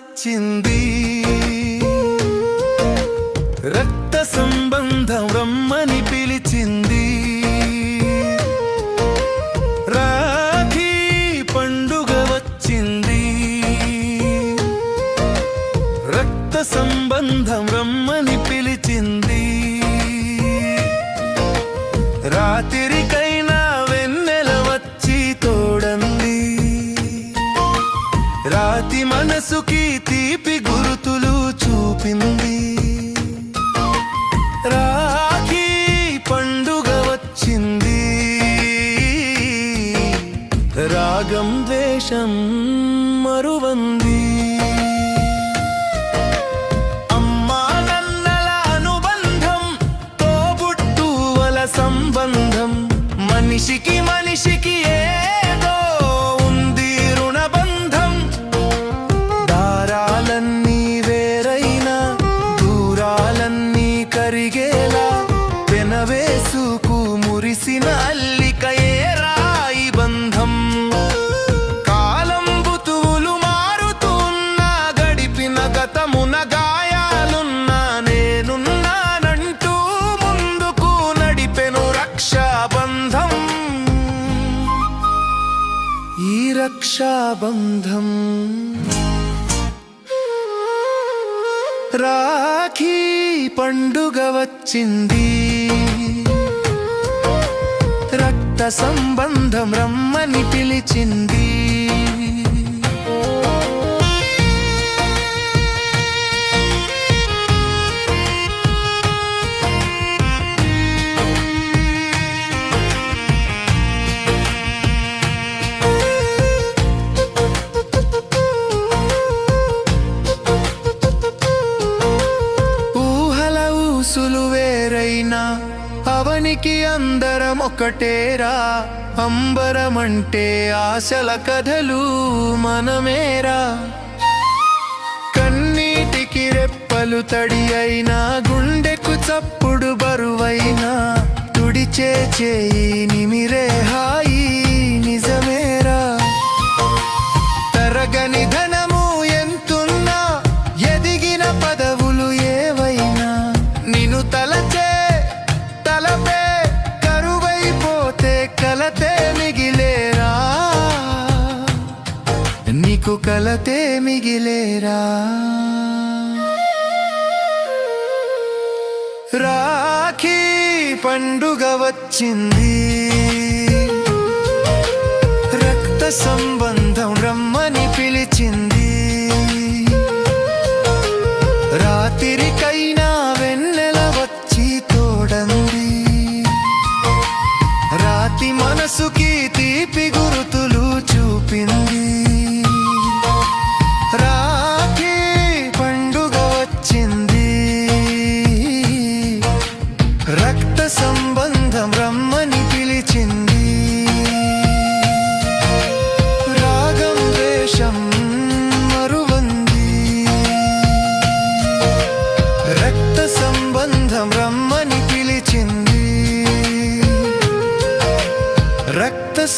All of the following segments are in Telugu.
వచ్చింది. రక్త సంబంధం రమ్మని పిలిచింది. రాఖీ పండుగ వచ్చింది. రక్త సంబంధం రమ్మని పిలిచింది. రాత్రి రాగం ద్వేషం మరువంది గతమున గాయాలున్నా నేనున్నానంటూ ముందుకు నడిపెను రక్షాబంధం. ఈ రక్షాబంధం రాఖీ పండుగ వచ్చింది. రక్త సంబంధం రమ్మని పిలిచింది. అవనికి అందరం ఒకటేరా. అంబరమంటే ఆశల కథలు మనమేరా. కన్నీటికి రెప్పలు తడి అయినా గుండెకు చప్పుడు బరువైనా తుడిచే చేయి నిమిరే హాయి నిజమేరా. తరగని ధన వచ్చింది. రక్త సంబంధం రమ్మని పిలిచింది.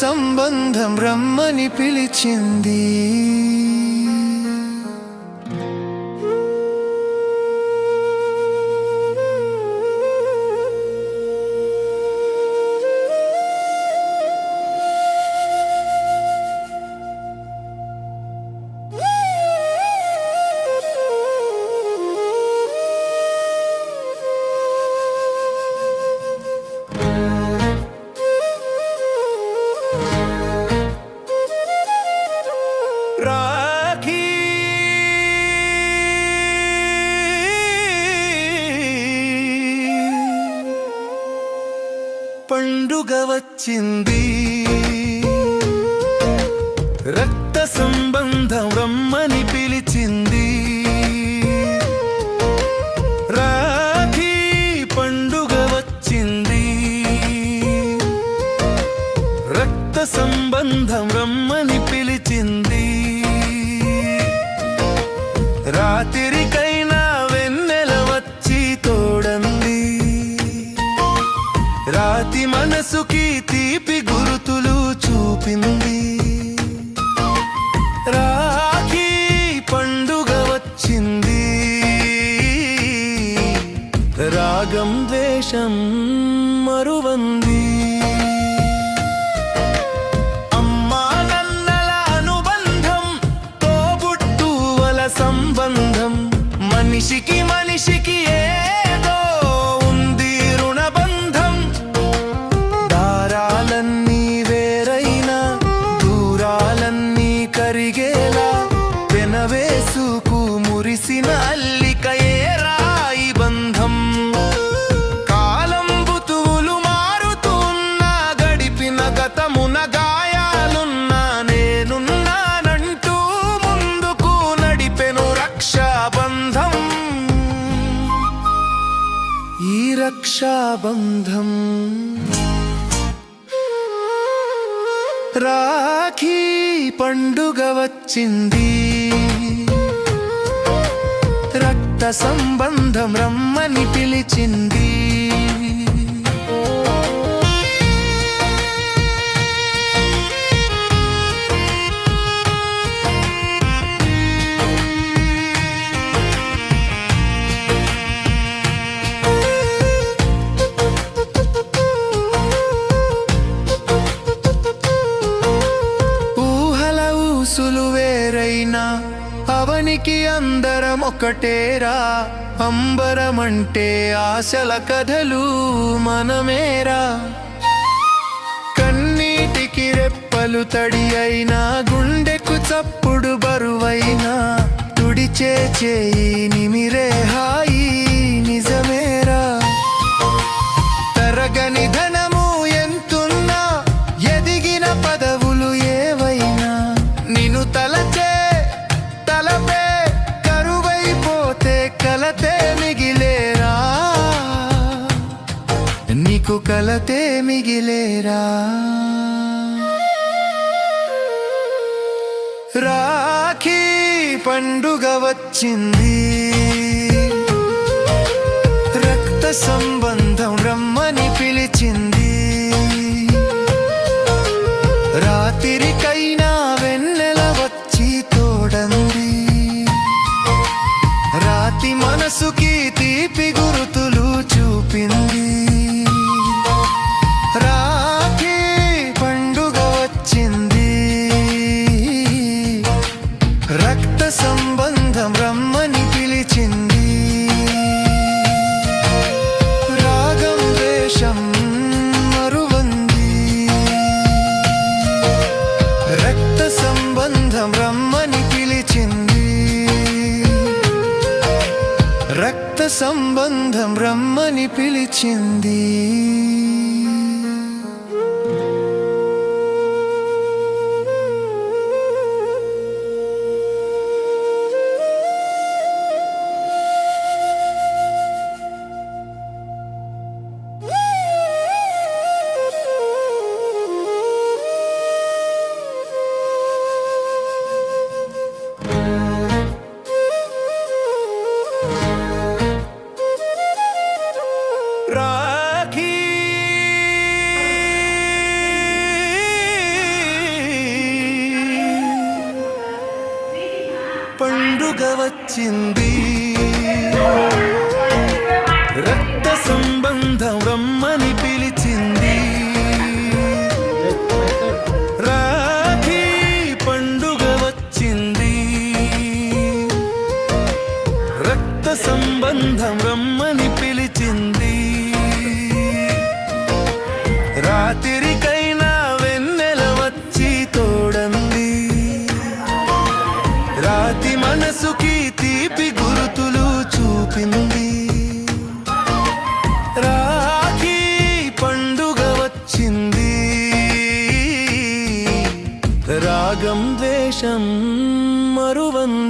సంబంధం రమ్మని పిలిచింది. రక్త సంబంధం రమ్మని పిలిచింది. రాఖీ పండుగ వచ్చింది. రక్త సంబంధం రమ్మని పిలిచింది. రాత్రికైనా వెన్నెల వచ్చి తోడంది. రాతి మనసుకి மனம் రక్షాబంధం రాఖీ పండుగ వచ్చింది. రక్త సంబంధం రమ్మని పిలిచింది. అందరం ఒకటేరా అంబరమంటే ఆశల కథలు మనమేరా? కన్నీటికి రెప్పలు తడి అయినా గుండెకు చప్పుడు బరువైనా తుడిచే చేయి నిమిరే హాయి. నీకు కలతే మిగిలేరా? రాఖీ పండుగ వచ్చింది. రక్త సంబంధ సంబంధం రమ్మని పిలిచింది. వచ్చింది రాతి మనసుకి తీపి గురుతులు చూపింది రాఖీ పండుగ వచ్చింది. రాగం ద్వేషం మరువంది